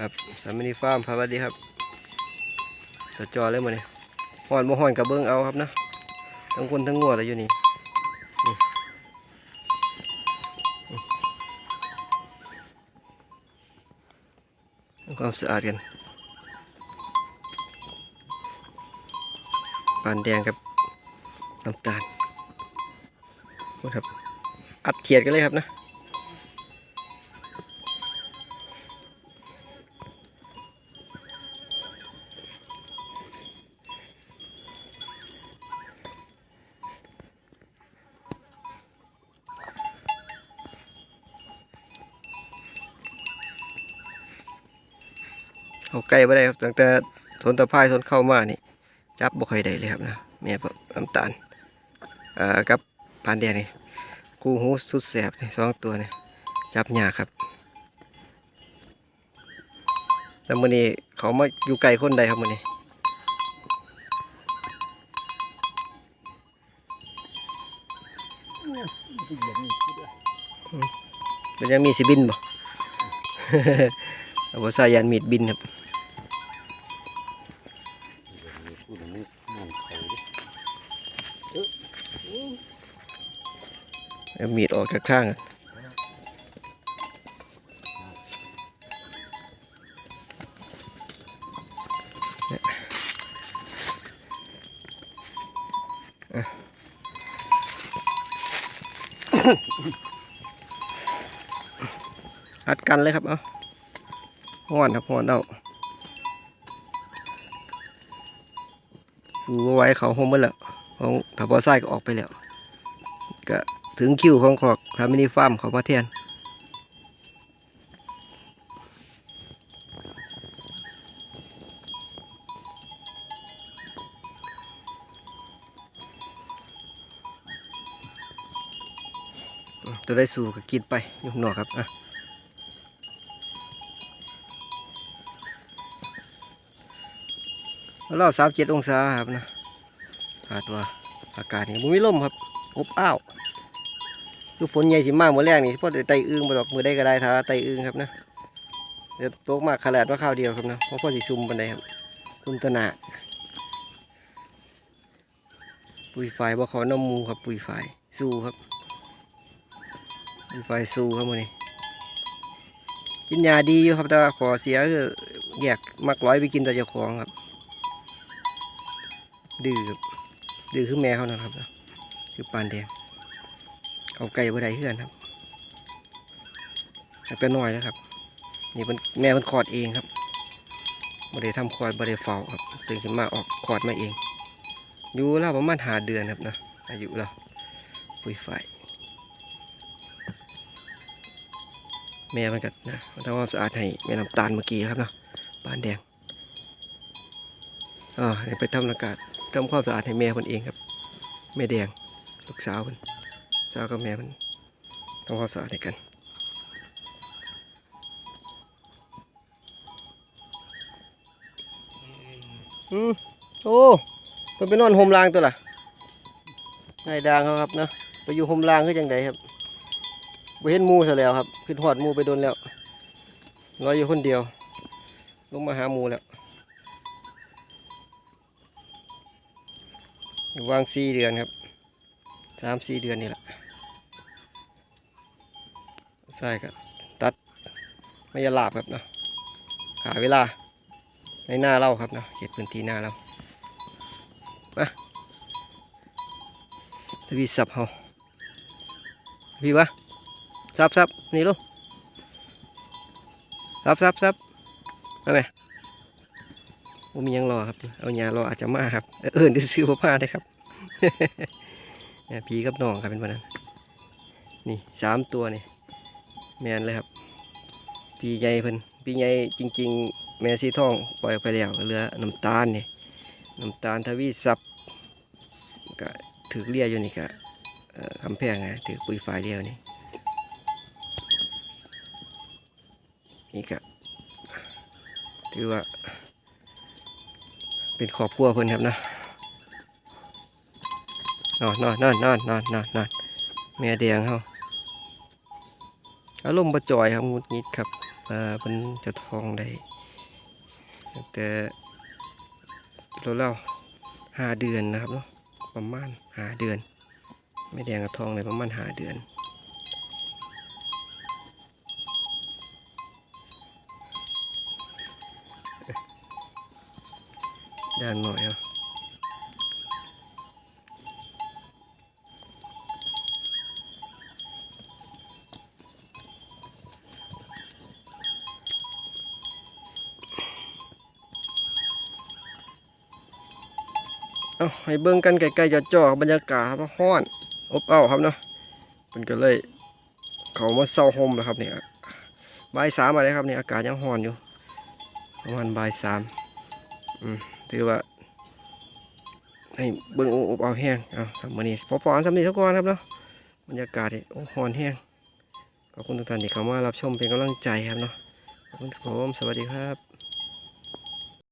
ครับสามินีฟาร์มสวัสดีครับสจอเลยมาเนี่ยห่อนบ่ห่อนกับเบิ้งเอาครับนะทั้งคนทั้งงัวเลยอยู่นี่นี่ทำความสะอาดกันปานแดงกับน้ำตาลครับอัดเขียดกันเลยครับนะ เอาใกล้ไม่ได้ครับตั้งแต่สนตะไคร้สนเข้ามานี่ จับบ่ค่อยได้เลยครับนะแม่ผมน้ำตาลอ่ากับปานแดงนี่กูหูสุดแสบนี่สองตัวนี่จับยากครับแล้วมื้อนี้เขามาอยู่ไกลคนใดครับมื้อนี้มันยังมีสิบินบ่ เอาบ่ใส่ยันมีดบินครับ อุ่นมือนั่นเอามีดออกจากข้างอัดกันเลยครับ เอาห้อนครับห้อนเอา สู้บ่ไว้เขาห้องหมดแล้วของถ้าพอไส้ก็ออกไปแล้ว ก็ถึงคิวของขอกทามินิฟาร์มเขามาแทนอืมตัวได้สู่ก็กินไปอยุกหนอครับอะ แล้วเราสามเจ็ดองศาครับนะหาตัวอากาศนี่มุมีลมครับอบอ้าวคือฝนใหญ่สิมากมือแรกนี่เพราะแต่ไตอึ้งมาดอกมือได้ก็ได้ถ้าไตอึ้งครับนะเดี๋ยวตกมากขนาดว่าข้าวเดียวครับนะเพราะพ่อสิซุ่มบันไดครับซุ่มตะหนาปุ๋ยไฟบ่ขอน้ำมูครับปุ๋ยไฟสู้ครับปุ๋ยไฟสู้ครับมันนี้กินยาดีอยู่ครับแต่ขอเสียคือแยกมักร้อยไปกินแต่เจ้าของครับ ดื้อครับดื้อคือแม่เขานะครับคือปานแดงเอาไก่บ่ได้เพื่อนครับแต่เป็นน้อยแล้วครับ นี่มันแม่มันคอดเองครับบ่ได้ทำคอดบ่ได้เฝ้าครับถึงจะมาออกคอดมาเอง อยู่แล้วประมาณหาเดือนครับนะอายุเราปุ๋ยไฟแม่มันกันะมันทำความสะอาดให้แม่น้ำตาลเมื่อกี้ครับเนาะปานแดงอ่าเดี๋ยวไปทำอากาศ ทำความสะอาดให้แม่คนเองครับ แม่แดงลูกสาวคนสาวกับแม่มันทำความสะอาดให้กันอืมโอ้เพิ่นไปนอนโฮมลางตัวล่ะนายดางเขาครับเนาะไปอยู่โฮมลางคือจังไดครับไปเห็นมูซะแล้วครับขึ้นหอดมูไปโดนแล้วรออยู่คนเดียวลงมาหามูแล้ว วางสี่เดือนครับสามสี่เดือนนี่แหละใช่ครับตัดไม่ยาลาบครับเนาะหาเวลาในหน้าเราครับเนาะเขตพื้นที่หน้าเรามาทวีสับเฮาพี่วะสับสับนี่ลูกสับสับสับมาไหม ผมมียังรอครับ เอาหยารออาจจะมาครับ เออเอิญได้ซื้อผ้าได้ครับเนี่ยพี่กับน้องครับเป็นวันนั้น นี่สามตัวนี่แมนเลยครับปีใหญ่เพิ่นปีใหญ่จริง ๆ แม่สีทองปล่อยไปแล้วเหลือน้ำตาลนี่น้ำตาลทวีซับก็ถือเลียอยู่นี่ก็คำแพงไงถือปุ๋ยไฟเดียวนี่นี่ก็ถือว่า เป็นครอบครัวเพิ่นครับนะนอนนอนนอนนอนนอนนอนนอนแม่แดงเฮาอารมณ์ประจอยครับงุดงิดครับว่าเพิ่นจะทองได้แต่เราเล่าห้าเดือนนะครับเนาะประมาณหาเดือน ไม่แดงกับทองเลยประมาณหาเดือน ด้านหน่อยเนาะเอาให้เบิ่งกันไกลๆจ่อๆบรรยากาศครับฮ้อนอบอ้าวครับเนาะเป็นก็เลย เขามาเศร้าโฮมแล้วครับเนี่ยบ่ายสามอะไรครับเนี่ยอากาศยังฮ้อนอยู่ประมาณบ่ายสามอืม ถือว่า ให้เบิ้งอบเอาแห้งเอาทำมือนี้พอปอนสำนีทุกคนครับเนาะบรรยากาศนี่โอ้หอนแห้งขอบคุณทุกท่านที่เข้ามารับชมเป็นกำลังใจครับเนาะขอบคุณผมสวัสดีครับ